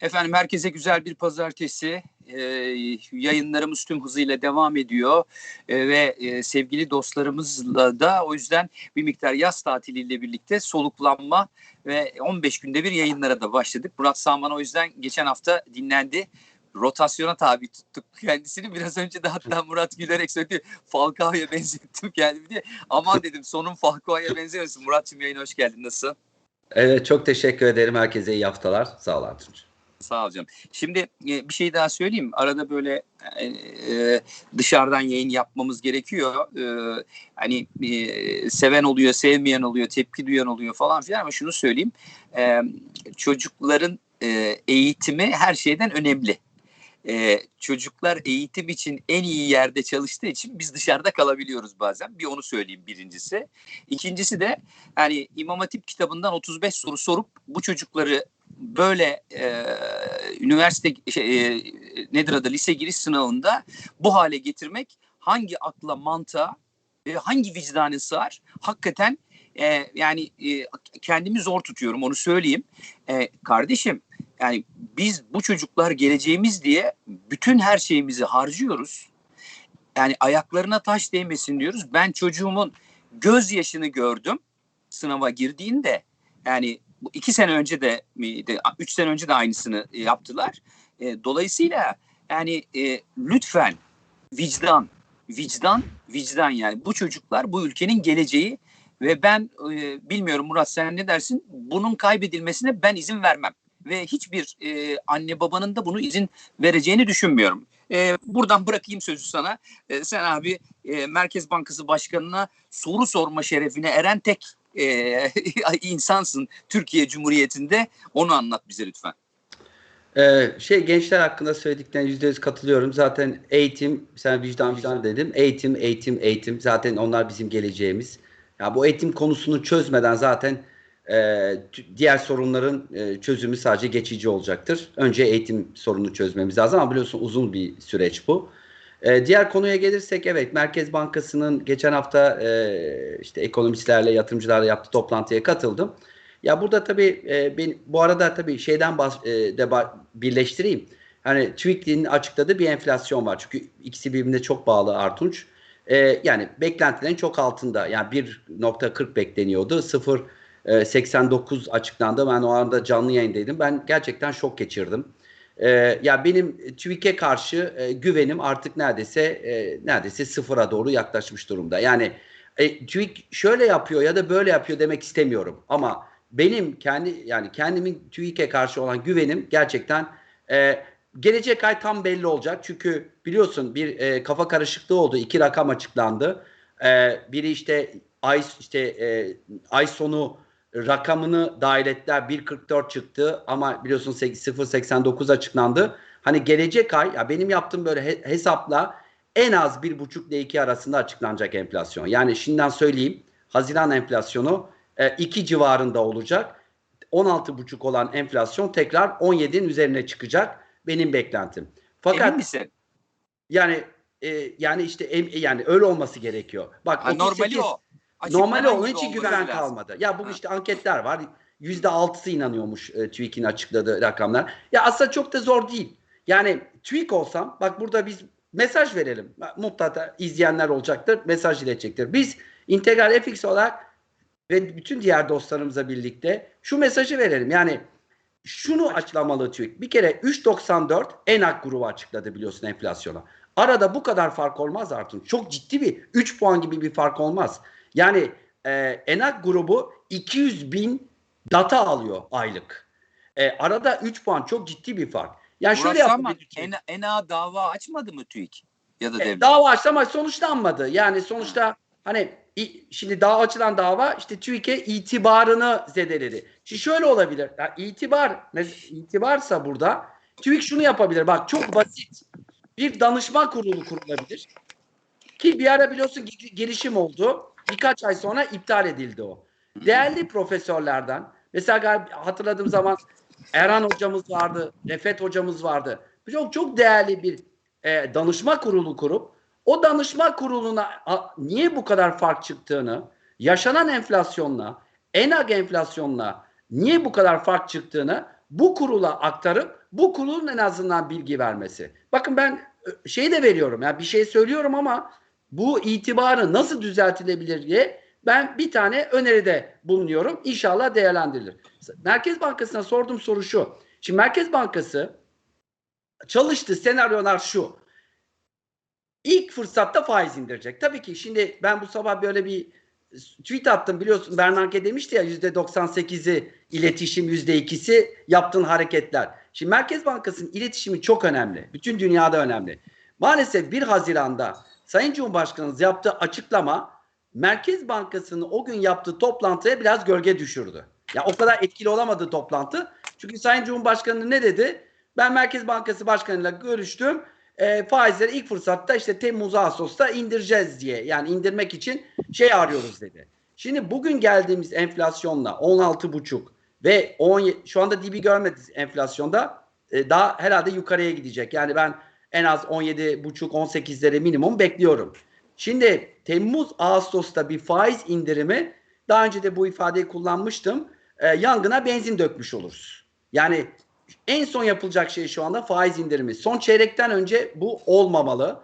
Efendim herkese güzel bir pazartesi. Ee, yayınlarımız tüm hızıyla devam ediyor Ee, ve e, sevgili dostlarımızla da o yüzden bir miktar yaz tatiliyle birlikte soluklanma ve 15 günde bir yayınlara da başladık. Murat Saman o yüzden geçen hafta dinlendi. Rotasyona tabi tuttuk kendisini. Biraz önce de hatta Murat gülerek söyledi. Falcao'ya benzettim kendimi diye. Aman dedim sonun Falcao'ya benzemesin. Murat'cığım yayına hoş geldin. Nasılsın? Evet çok teşekkür ederim. Herkese iyi haftalar. Sağ ol Artunç. Sağ ol canım. Şimdi e, bir şey daha söyleyeyim. Arada böyle e, e, dışarıdan yayın yapmamız gerekiyor. E, hani e, seven oluyor, sevmeyen oluyor, tepki duyan oluyor falan filan ama şunu söyleyeyim. E, çocukların e, eğitimi her şeyden önemli. E, çocuklar eğitim için en iyi yerde çalıştığı için biz dışarıda kalabiliyoruz bazen. Bir onu söyleyeyim birincisi. İkincisi de yani İmam Hatip kitabından 35 soru sorup bu çocukları böyle e, üniversite şey, e, nedir adı lise giriş sınavında bu hale getirmek hangi akla mantığa e, hangi vicdanı sığar? Hakikaten e, yani e, kendimi zor tutuyorum onu söyleyeyim. E, kardeşim yani biz bu çocuklar geleceğimiz diye bütün her şeyimizi harcıyoruz. Yani ayaklarına taş değmesin diyoruz. Ben çocuğumun gözyaşını gördüm sınava girdiğinde. Yani iki sene önce de miydi, üç sene önce de aynısını e, yaptılar. E, dolayısıyla yani e, lütfen vicdan, vicdan, vicdan yani bu çocuklar bu ülkenin geleceği ve ben e, bilmiyorum Murat sen ne dersin? Bunun kaybedilmesine ben izin vermem ve hiçbir e, anne babanın da bunu izin vereceğini düşünmüyorum. E, buradan bırakayım sözü sana. E, sen abi e, Merkez Bankası Başkanı'na soru sorma şerefine eren tek e, insansın Türkiye Cumhuriyeti'nde. Onu anlat bize lütfen. Ee, şey gençler hakkında söylediklerine yüzde yüz katılıyorum. Zaten eğitim, sen vicdan vicdan dedim. Eğitim, eğitim, eğitim. Zaten onlar bizim geleceğimiz. Ya bu eğitim konusunu çözmeden zaten e, diğer sorunların e, çözümü sadece geçici olacaktır. Önce eğitim sorununu çözmemiz lazım ama biliyorsun uzun bir süreç bu. E, diğer konuya gelirsek evet Merkez Bankası'nın geçen hafta e, işte ekonomistlerle yatırımcılarla yaptığı toplantıya katıldım. Ya burada tabii e, ben bu arada tabii şeyden bas, e, de birleştireyim. Hani TÜİK'in açıkladığı bir enflasyon var. Çünkü ikisi birbirine çok bağlı Artunç. E, yani beklentilerin çok altında. Yani 1.40 bekleniyordu. 0.89 açıklandı. Ben o anda canlı yayındaydım. Ben gerçekten şok geçirdim. Ee, ya benim TÜİK'e karşı e, güvenim artık neredeyse e, neredeyse sıfıra doğru yaklaşmış durumda. Yani e, TÜİK şöyle yapıyor ya da böyle yapıyor demek istemiyorum. Ama benim kendi yani kendimin TÜİK'e karşı olan güvenim gerçekten e, gelecek ay tam belli olacak. Çünkü biliyorsun bir e, kafa karışıklığı oldu. İki rakam açıklandı. E, biri işte ay işte e, ay sonu rakamını dahil ettiler 1.44 çıktı ama biliyorsun 0.89 açıklandı. Hani gelecek ay ya benim yaptığım böyle hesapla en az 1.5 ile 2 arasında açıklanacak enflasyon. Yani şimdiden söyleyeyim Haziran enflasyonu 2 e, civarında olacak. 16.5 olan enflasyon tekrar 17'nin üzerine çıkacak benim beklentim. Fakat Emin misin? Yani e, yani işte em, yani öyle olması gerekiyor. Bak ha, 38, normali o. Normal onun için güven kalmadı. Ya bu işte anketler var. Yüzde altısı inanıyormuş e, TÜİK'in açıkladığı rakamlar. Ya aslında çok da zor değil. Yani TÜİK olsam bak burada biz mesaj verelim. Mutlaka izleyenler olacaktır. Mesaj iletecektir. Biz integral FX olarak ve bütün diğer dostlarımızla birlikte şu mesajı verelim. Yani şunu açıklamalı TÜİK. Bir kere 3.94 ENAK grubu açıkladı biliyorsun enflasyona. Arada bu kadar fark olmaz artık. Çok ciddi bir 3 puan gibi bir fark olmaz. Yani e, ENAK grubu 200 bin data alıyor aylık. E, arada 3 puan çok ciddi bir fark. Yani Burası şöyle yapalım. ENA, ENA dava açmadı mı TÜİK? Ya da devlet? E, dava açtı ama sonuçlanmadı. Yani sonuçta hani şimdi daha açılan dava işte TÜİK'e itibarını zedeledi. Şimdi şöyle olabilir. Yani itibar itibarsa burada TÜİK şunu yapabilir. Bak çok basit. Bir danışma kurulu kurulabilir. Ki bir ara biliyorsun gelişim oldu birkaç ay sonra iptal edildi o. Değerli profesörlerden mesela hatırladığım zaman Erhan hocamız vardı, Refet hocamız vardı. Çok çok değerli bir e, danışma kurulu kurup o danışma kuruluna a, niye bu kadar fark çıktığını, yaşanan enflasyonla, enag enflasyonla niye bu kadar fark çıktığını bu kurula aktarıp bu kurulun en azından bilgi vermesi. Bakın ben şeyi de veriyorum. Yani bir şey söylüyorum ama bu itibarı nasıl düzeltilebilir diye ben bir tane öneride bulunuyorum. İnşallah değerlendirilir. Merkez Bankası'na sorduğum soru şu. Şimdi Merkez Bankası çalıştı senaryolar şu. İlk fırsatta faiz indirecek. Tabii ki şimdi ben bu sabah böyle bir tweet attım biliyorsun Bernanke demişti ya %98'i iletişim %2'si yaptığın hareketler. Şimdi Merkez Bankası'nın iletişimi çok önemli. Bütün dünyada önemli. Maalesef 1 Haziran'da Sayın Cumhurbaşkanımız yaptığı açıklama Merkez Bankası'nın o gün yaptığı toplantıya biraz gölge düşürdü. Ya o kadar etkili olamadı toplantı. Çünkü Sayın Cumhurbaşkanı ne dedi? Ben Merkez Bankası Başkanı'yla görüştüm. E, faizleri ilk fırsatta işte Temmuz Ağustos'ta indireceğiz diye. Yani indirmek için şey arıyoruz dedi. Şimdi bugün geldiğimiz enflasyonla 16,5 ve 10 şu anda dibi görmedi enflasyonda. E, daha herhalde yukarıya gidecek. Yani ben en az 17,5-18'lere minimum bekliyorum. Şimdi Temmuz Ağustos'ta bir faiz indirimi daha önce de bu ifadeyi kullanmıştım. E, yangına benzin dökmüş oluruz. Yani en son yapılacak şey şu anda faiz indirimi. Son çeyrekten önce bu olmamalı.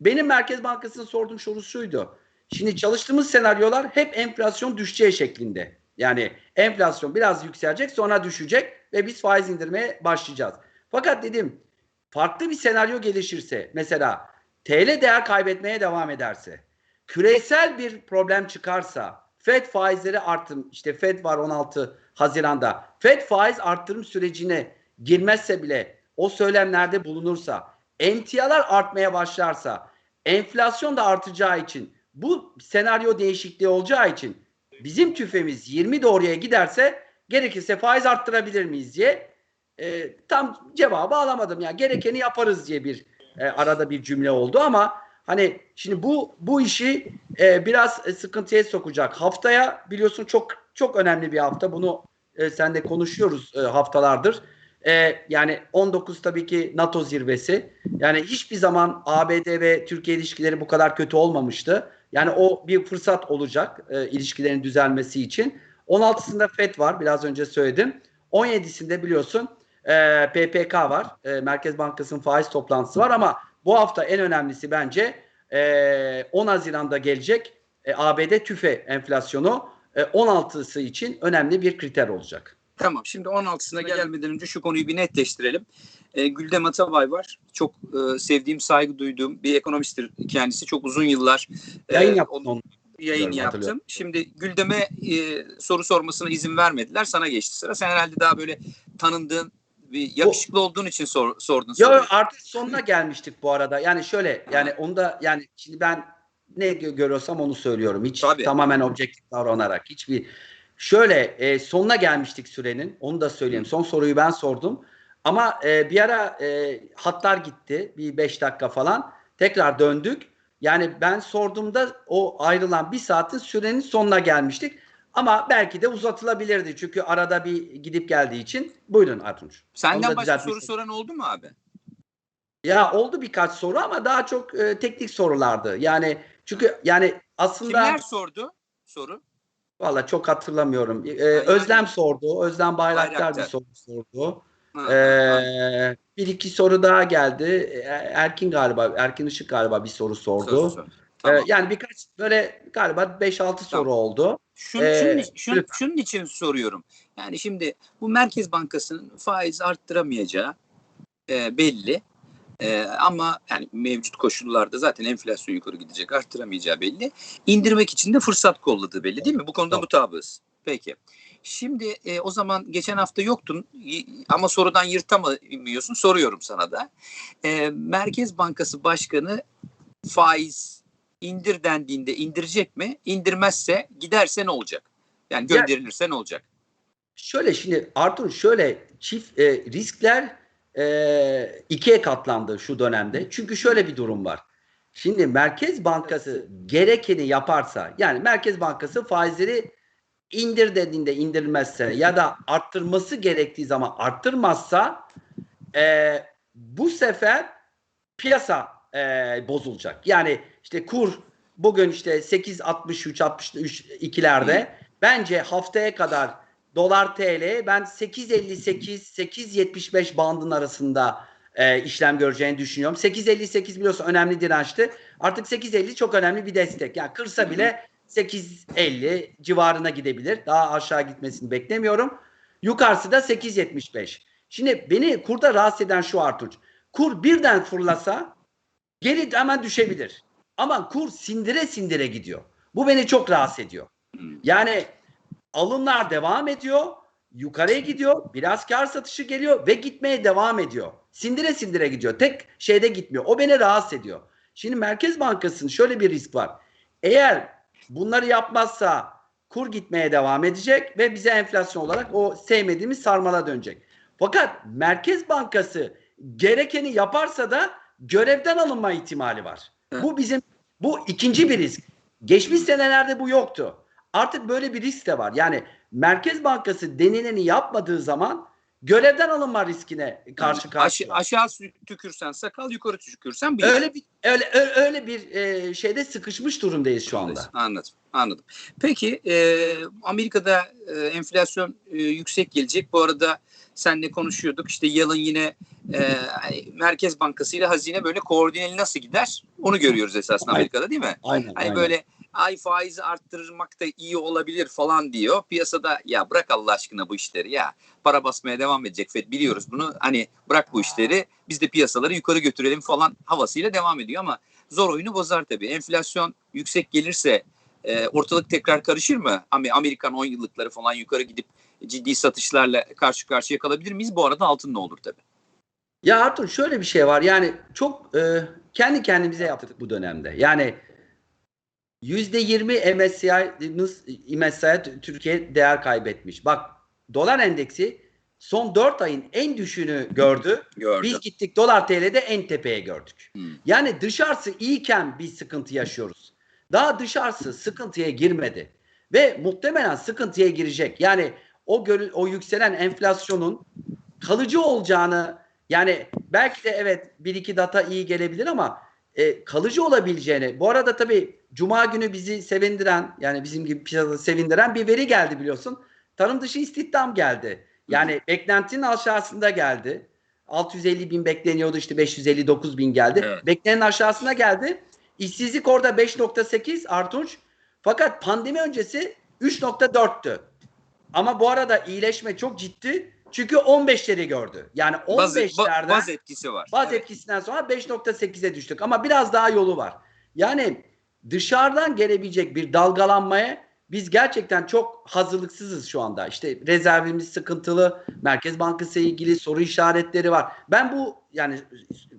Benim Merkez Bankası'na sorduğum soru şuydu. Şimdi çalıştığımız senaryolar hep enflasyon düşeceği şeklinde. Yani enflasyon biraz yükselecek sonra düşecek ve biz faiz indirmeye başlayacağız. Fakat dedim farklı bir senaryo gelişirse mesela TL değer kaybetmeye devam ederse küresel bir problem çıkarsa FED faizleri artım işte FED var 16 Haziran'da FED faiz arttırım sürecine girmezse bile o söylemlerde bulunursa emtialar artmaya başlarsa enflasyon da artacağı için bu senaryo değişikliği olacağı için bizim tüfemiz 20 doğruya giderse gerekirse faiz arttırabilir miyiz diye e, tam cevabı alamadım. Yani gerekeni yaparız diye bir e, arada bir cümle oldu ama hani şimdi bu bu işi e, biraz sıkıntıya sokacak. Haftaya biliyorsun çok çok önemli bir hafta. Bunu e, sen de konuşuyoruz e, haftalardır. E, yani 19 tabii ki NATO zirvesi. Yani hiçbir zaman ABD ve Türkiye ilişkileri bu kadar kötü olmamıştı. Yani o bir fırsat olacak e, ilişkilerin düzelmesi için. 16'sında FED var biraz önce söyledim. 17'sinde biliyorsun e, PPK var. E, Merkez Bankası'nın faiz toplantısı var ama bu hafta en önemlisi bence e, 10 Haziran'da gelecek e, ABD tüfe enflasyonu e, 16'sı için önemli bir kriter olacak. Tamam şimdi 16'sına gelmeden önce şu konuyu bir netleştirelim. E, Güldem Atabay var. Çok e, sevdiğim, saygı duyduğum bir ekonomisttir kendisi. Çok uzun yıllar e, Yayın yaptın onu. yayın yaptım. Şimdi Güldem'e e, soru sormasına izin vermediler. Sana geçti sıra. Sen herhalde daha böyle tanındığın bir yakışıklı olduğun için sor, sordun. Ya soruyu. artık sonuna gelmiştik bu arada. Yani şöyle yani onu da yani şimdi ben ne gö- görüyorsam onu söylüyorum. Hiç Tabii. tamamen objektif davranarak. Hiçbir şöyle e, sonuna gelmiştik sürenin. Onu da söyleyeyim. Son soruyu ben sordum. Ama e, bir ara e, hatlar gitti. Bir beş dakika falan. Tekrar döndük. Yani ben sorduğumda o ayrılan bir saatin sürenin sonuna gelmiştik. Ama belki de uzatılabilirdi. Çünkü arada bir gidip geldiği için. Buyurun Artunç. Senden başka soru soran oldu mu abi? Ya oldu birkaç soru ama daha çok e, teknik sorulardı. Yani çünkü yani aslında Kimler sordu soru? valla çok hatırlamıyorum. E, yani- Özlem sordu. Özlem Bayraktar, Bayraktar. bir soru sordu. Ha, E, ha, bir iki soru daha geldi. E, Erkin galiba, Erkin Işık galiba bir soru sordu. soru sor. E, Tamam. yani birkaç böyle galiba 5-6 soru oldu. Şunun, Ee, şunun, lütfen. şunun için soruyorum. Yani şimdi bu Merkez Bankası'nın faiz arttıramayacağı e, belli. E, ama yani mevcut koşullarda zaten enflasyon yukarı gidecek arttıramayacağı belli. İndirmek için de fırsat kolladığı belli değil mi? Bu konuda Doğru. mutabığız. Peki. Şimdi e, o zaman geçen hafta yoktun ama sorudan yırtamıyorsun. Soruyorum sana da. E, Merkez Bankası Başkanı faiz indir dendiğinde indirecek mi? İndirmezse giderse ne olacak? Yani Ya- gönderilirse ne olacak? Şöyle şimdi Artur şöyle çift e, riskler e, ikiye katlandı şu dönemde. Çünkü şöyle bir durum var. Şimdi Merkez Bankası gerekeni yaparsa yani Merkez Bankası faizleri indir dediğinde indirilmezse ya da arttırması gerektiği zaman arttırmazsa e, bu sefer piyasa e, bozulacak. Yani işte kur bugün işte 8.63 63 ikilerde bence haftaya kadar dolar TL ben 8.58-8.75 bandın arasında e, işlem göreceğini düşünüyorum. 8.58 biliyorsun önemli dirençti. Artık 8.50 çok önemli bir destek. Yani kırsa bile 8.50 civarına gidebilir. Daha aşağı gitmesini beklemiyorum. Yukarısı da 8.75. Şimdi beni kurda rahatsız eden şu Artuç. Kur birden fırlasa geri hemen düşebilir. Ama kur sindire sindire gidiyor. Bu beni çok rahatsız ediyor. Yani alımlar devam ediyor. Yukarıya gidiyor. Biraz kar satışı geliyor ve gitmeye devam ediyor. Sindire sindire gidiyor. Tek şeyde gitmiyor. O beni rahatsız ediyor. Şimdi Merkez Bankası'nın şöyle bir risk var. Eğer bunları yapmazsa kur gitmeye devam edecek ve bize enflasyon olarak o sevmediğimiz sarmala dönecek. Fakat Merkez Bankası gerekeni yaparsa da görevden alınma ihtimali var. Bu bizim bu ikinci bir risk. Geçmiş senelerde bu yoktu. Artık böyle bir risk de var. Yani Merkez Bankası denileni yapmadığı zaman görevden alınma riskine karşı Aş- karşıya. aşağı tükürsen sakal, yukarı tükürsen bıyık. öyle bir öyle öyle bir e, şeyde sıkışmış durumdayız şu anda. Anladım, anladım. Peki e, Amerika'da e, enflasyon e, yüksek gelecek. Bu arada senle konuşuyorduk. İşte yılın yine e, Merkez Bankası ile hazine böyle koordineli nasıl gider? Onu görüyoruz esasında. Amerika'da değil mi? Aynen. Hani aynen. böyle ay faizi arttırmak da iyi olabilir falan diyor. Piyasada ya bırak Allah aşkına bu işleri ya. Para basmaya devam edecek FED biliyoruz bunu. Hani bırak bu işleri biz de piyasaları yukarı götürelim falan havasıyla devam ediyor ama zor oyunu bozar tabii. Enflasyon yüksek gelirse e, ortalık tekrar karışır mı? Ama Amerikan 10 yıllıkları falan yukarı gidip ciddi satışlarla karşı karşıya kalabilir miyiz? Bu arada altın ne olur tabii. Ya Artur şöyle bir şey var. Yani çok e, kendi kendimize yaptık bu dönemde. Yani %20 MSCI'miz MSCI Türkiye değer kaybetmiş. Bak dolar endeksi son 4 ayın en düşüğünü gördü. Gördüm. Biz gittik dolar TL'de en tepeye gördük. Hmm. Yani dışarısı iyiyken bir sıkıntı yaşıyoruz. Daha dışarısı sıkıntıya girmedi ve muhtemelen sıkıntıya girecek. Yani o görü- o yükselen enflasyonun kalıcı olacağını yani belki de evet bir iki data iyi gelebilir ama e, kalıcı olabileceğini. Bu arada tabii Cuma günü bizi sevindiren yani bizim gibi piyasada sevindiren bir veri geldi biliyorsun. Tarım dışı istihdam geldi. Yani beklentinin aşağısında geldi. 650 bin bekleniyordu işte 559 bin geldi. Evet. Beklenenin aşağısına geldi. İşsizlik orada 5.8 Artunç. Fakat pandemi öncesi 3.4'tü. Ama bu arada iyileşme çok ciddi. Çünkü 15'leri gördü. Yani Baz, 15'lerden baz etkisi var. Baz Evet. etkisinden sonra 5.8'e düştük ama biraz daha yolu var. Yani dışarıdan gelebilecek bir dalgalanmaya biz gerçekten çok hazırlıksızız şu anda. İşte rezervimiz sıkıntılı, Merkez Bankası ile ilgili soru işaretleri var. Ben bu yani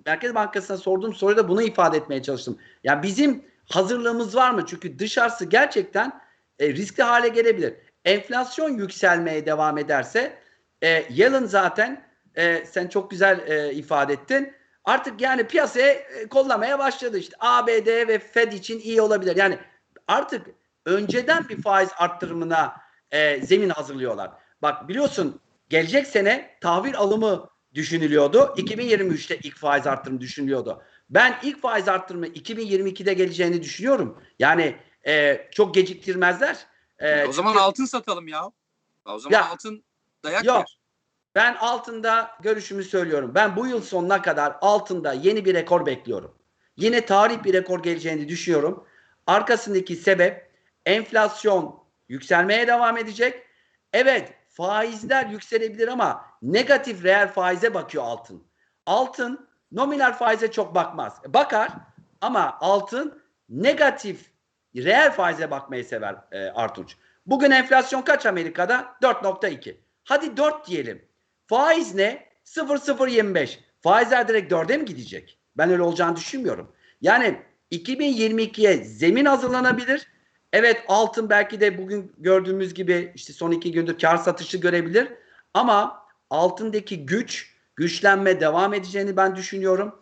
Merkez Bankası'na sorduğum soruda bunu ifade etmeye çalıştım. Yani bizim hazırlığımız var mı? Çünkü dışarısı gerçekten e, riskli hale gelebilir. Enflasyon yükselmeye devam ederse e, Yellen zaten e, sen çok güzel e, ifade ettin. Artık yani piyasaya e, kollamaya başladı işte ABD ve Fed için iyi olabilir. Yani artık önceden bir faiz arttırımına e, zemin hazırlıyorlar. Bak biliyorsun gelecek sene tahvil alımı düşünülüyordu. 2023'te ilk faiz arttırımı düşünülüyordu. Ben ilk faiz arttırımı 2022'de geleceğini düşünüyorum. Yani e, çok geciktirmezler. E, o zaman çünkü- altın satalım ya. O zaman Ya, altın dayak yok. yer. Ben altında görüşümü söylüyorum. Ben bu yıl sonuna kadar altında yeni bir rekor bekliyorum. Yine tarih bir rekor geleceğini düşünüyorum. Arkasındaki sebep enflasyon yükselmeye devam edecek. Evet faizler yükselebilir ama negatif reel faize bakıyor altın. Altın nominal faize çok bakmaz. Bakar ama altın negatif reel faize bakmayı sever e, Artunç. Bugün enflasyon kaç Amerika'da? 4.2. Hadi 4 diyelim. Faiz ne? 0.025. Faizler direkt 4'e mi gidecek? Ben öyle olacağını düşünmüyorum. Yani 2022'ye zemin hazırlanabilir. Evet altın belki de bugün gördüğümüz gibi işte son iki gündür kar satışı görebilir. Ama altındaki güç, güçlenme devam edeceğini ben düşünüyorum.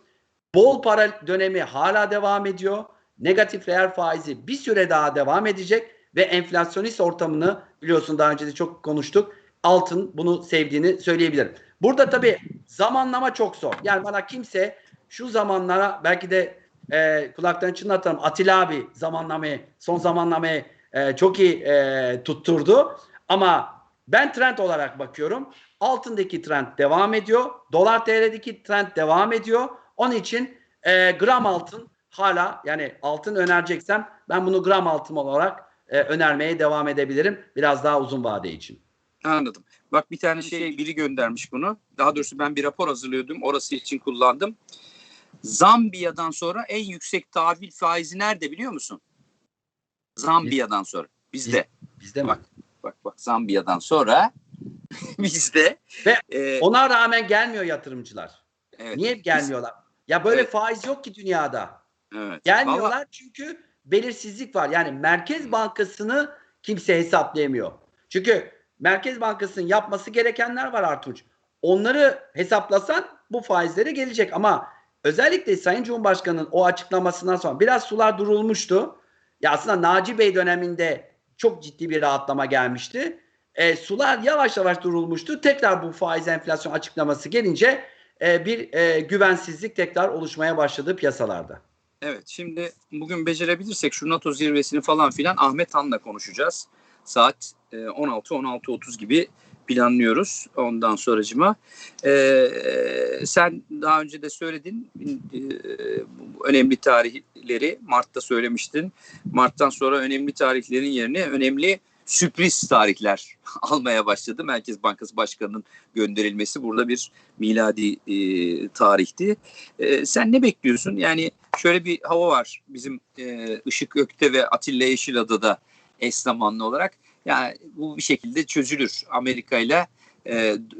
Bol para dönemi hala devam ediyor. Negatif reel faizi bir süre daha devam edecek ve enflasyonist ortamını biliyorsun daha önce de çok konuştuk. Altın bunu sevdiğini söyleyebilirim. Burada tabii zamanlama çok zor. Yani bana kimse şu zamanlara belki de e, kulaktan çınlatalım. Atilla abi zamanlamayı, son zamanlamayı e, çok iyi e, tutturdu. Ama Ben trend olarak bakıyorum. Altındaki trend devam ediyor. Dolar TL'deki trend devam ediyor. Onun için e, gram altın hala yani altın önereceksem ben bunu gram altın olarak e, önermeye devam edebilirim. Biraz daha uzun vade için. Anladım. Bak bir tane şey biri göndermiş bunu. Daha doğrusu ben bir rapor hazırlıyordum. Orası için kullandım. Zambiya'dan sonra en yüksek tahvil faizi nerede biliyor musun? Zambiya'dan sonra. Bizde. Bizde mi? Bak. Bak bak Zambiya'dan sonra bizde. Ve Ee, Ona rağmen gelmiyor yatırımcılar. evet, Niye gelmiyorlar? Ya böyle Evet. faiz yok ki dünyada. Evet. Gelmiyorlar Vallahi- çünkü belirsizlik var. Yani Merkez Bankası'nı kimse hesaplayamıyor. Çünkü Merkez Bankası'nın yapması gerekenler var Artunç. Onları hesaplasan bu faizlere gelecek ama özellikle Sayın Cumhurbaşkanı'nın o açıklamasından sonra biraz sular durulmuştu. Ya aslında Naci Bey döneminde çok ciddi bir rahatlama gelmişti. E, sular yavaş yavaş durulmuştu. Tekrar bu faiz enflasyon açıklaması gelince e, bir e, güvensizlik tekrar oluşmaya başladı piyasalarda. Evet şimdi bugün becerebilirsek şu NATO zirvesini falan filan Ahmet Han'la konuşacağız. Saat 16-16.30 gibi planlıyoruz ondan sonracıma. E, sen daha önce de söyledin e, önemli tarihleri Mart'ta söylemiştin. Mart'tan sonra önemli tarihlerin yerine önemli sürpriz tarihler almaya başladı. Merkez Bankası Başkanı'nın gönderilmesi burada bir miladi e, tarihti. E, sen ne bekliyorsun? Yani şöyle bir hava var bizim e, Işık Ökte ve Atilla Yeşilada'da eş zamanlı olarak. Yani bu bir şekilde çözülür Amerika ile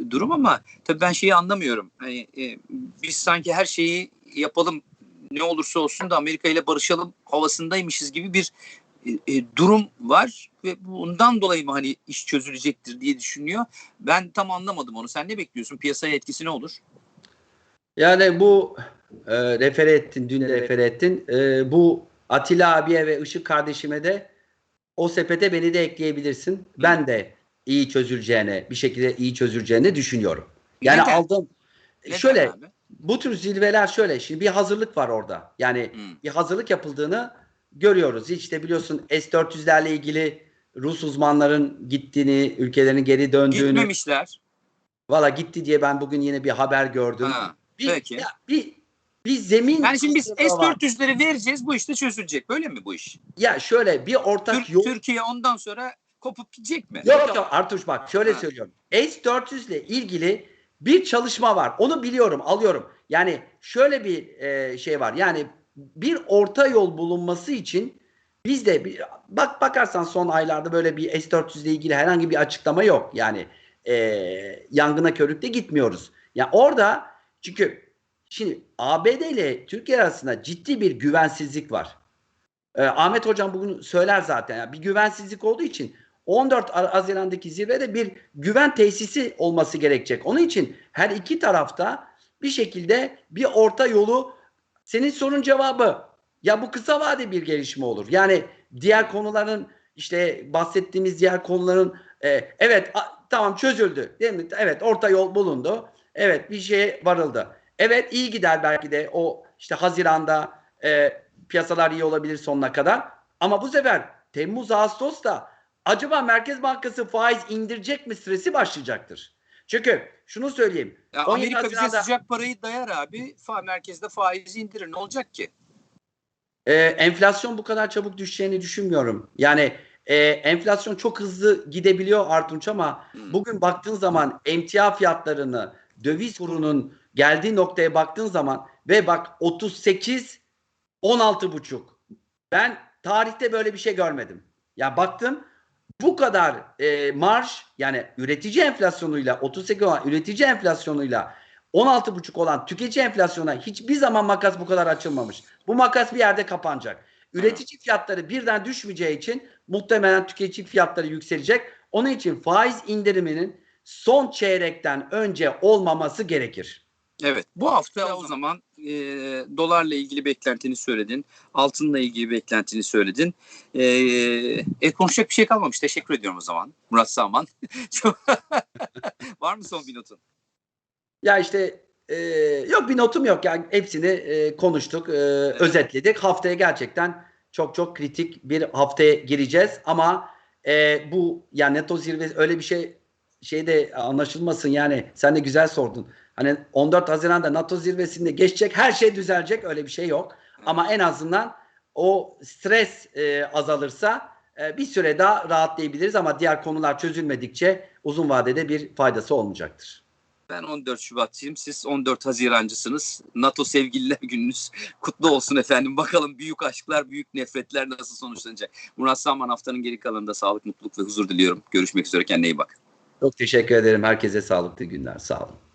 durum ama tabii ben şeyi anlamıyorum. Hani e, biz sanki her şeyi yapalım ne olursa olsun da Amerika ile barışalım havasındaymışız gibi bir e, e, durum var ve bundan dolayı mı hani iş çözülecektir diye düşünüyor. Ben tam anlamadım onu. Sen ne bekliyorsun? Piyasaya etkisi ne olur? Yani bu e, refere ettin, dün refere ettin. E, bu Atilla abiye ve Işık kardeşime de o sepete beni de ekleyebilirsin. Ben de iyi çözüleceğine, bir şekilde iyi çözüleceğini düşünüyorum. Yani Neden? aldım. Neden şöyle abi? bu tür zirveler şöyle. Şimdi bir hazırlık var orada. Yani Hmm. bir hazırlık yapıldığını görüyoruz. İşte biliyorsun S-400'lerle ilgili Rus uzmanların gittiğini, ülkelerin geri döndüğünü. Gitmemişler. Valla gitti diye ben bugün yine bir haber gördüm. Ha, bir, peki. ya bir, bir zemin Yani şimdi biz hazırlığı var. S-400'leri vereceğiz bu işte çözülecek. Böyle mi bu iş? Ya şöyle bir ortak Tür- yol. Türkiye ondan sonra kopup gidecek mi? Yok yok Artuş bak şöyle Ha. söylüyorum. S-400 ile ilgili bir çalışma var. Onu biliyorum, alıyorum. Yani şöyle bir e, şey var. Yani bir orta yol bulunması için biz de bir, bak bakarsan son aylarda böyle bir S-400 ile ilgili herhangi bir açıklama yok. Yani e, yangına körükle gitmiyoruz. Yani orada çünkü şimdi ABD ile Türkiye arasında ciddi bir güvensizlik var. E, Ahmet Hocam bugün söyler zaten. Yani bir güvensizlik olduğu için 14 Ar- Haziran'daki zirvede bir güven tesisi olması gerekecek. Onun için her iki tarafta bir şekilde bir orta yolu senin sorun cevabı ya bu kısa vade bir gelişme olur. Yani diğer konuların işte bahsettiğimiz diğer konuların e, evet a- tamam çözüldü değil mi? Evet orta yol bulundu. Evet bir şeye varıldı. Evet iyi gider belki de o işte Haziran'da e, piyasalar iyi olabilir sonuna kadar. Ama bu sefer Temmuz Ağustos'ta acaba Merkez Bankası faiz indirecek mi stresi başlayacaktır. Çünkü şunu söyleyeyim. Ya 17 Amerika bize Haziran'da- sıcak parayı dayar abi. Fa merkezde faizi indirir. Ne olacak ki? Ee, enflasyon bu kadar çabuk düşeceğini düşünmüyorum. Yani e, enflasyon çok hızlı gidebiliyor Artunç ama Hmm. bugün baktığın zaman emtia fiyatlarını, döviz kurunun geldiği noktaya baktığın zaman ve bak 38 16 buçuk. Ben tarihte böyle bir şey görmedim. Ya baktım bu kadar e, marj yani üretici enflasyonuyla 38 olan üretici enflasyonuyla 16 buçuk olan tüketici enflasyona hiçbir zaman makas bu kadar açılmamış. Bu makas bir yerde kapanacak. Üretici fiyatları birden düşmeyeceği için muhtemelen tüketici fiyatları yükselecek. Onun için faiz indiriminin son çeyrekten önce olmaması gerekir. Evet. Bu hafta o zaman e, dolarla ilgili beklentini söyledin. Altınla ilgili beklentini söyledin. E, e, konuşacak bir şey kalmamış. Teşekkür ediyorum o zaman. Murat Saman. Çok- Var mı son bir notun? Ya işte e, yok bir notum yok. Yani hepsini e, konuştuk, e, özetledik. Haftaya gerçekten çok çok kritik bir haftaya gireceğiz. Ama e, bu yani NATO zirvesi öyle bir şey şeyde anlaşılmasın yani sen de güzel sordun. Hani 14 Haziran'da NATO zirvesinde geçecek her şey düzelecek öyle bir şey yok. Ama en azından o stres e, azalırsa e, bir süre daha rahatlayabiliriz ama diğer konular çözülmedikçe uzun vadede bir faydası olmayacaktır. Ben 14 Şubatçıyım. Siz 14 Hazirancısınız. NATO sevgililer gününüz kutlu olsun efendim. Bakalım büyük aşklar, büyük nefretler nasıl sonuçlanacak. Murat Saman haftanın geri kalanında sağlık, mutluluk ve huzur diliyorum. Görüşmek üzere. Kendine iyi bak. Çok teşekkür ederim. Herkese sağlıklı günler. Sağ olun.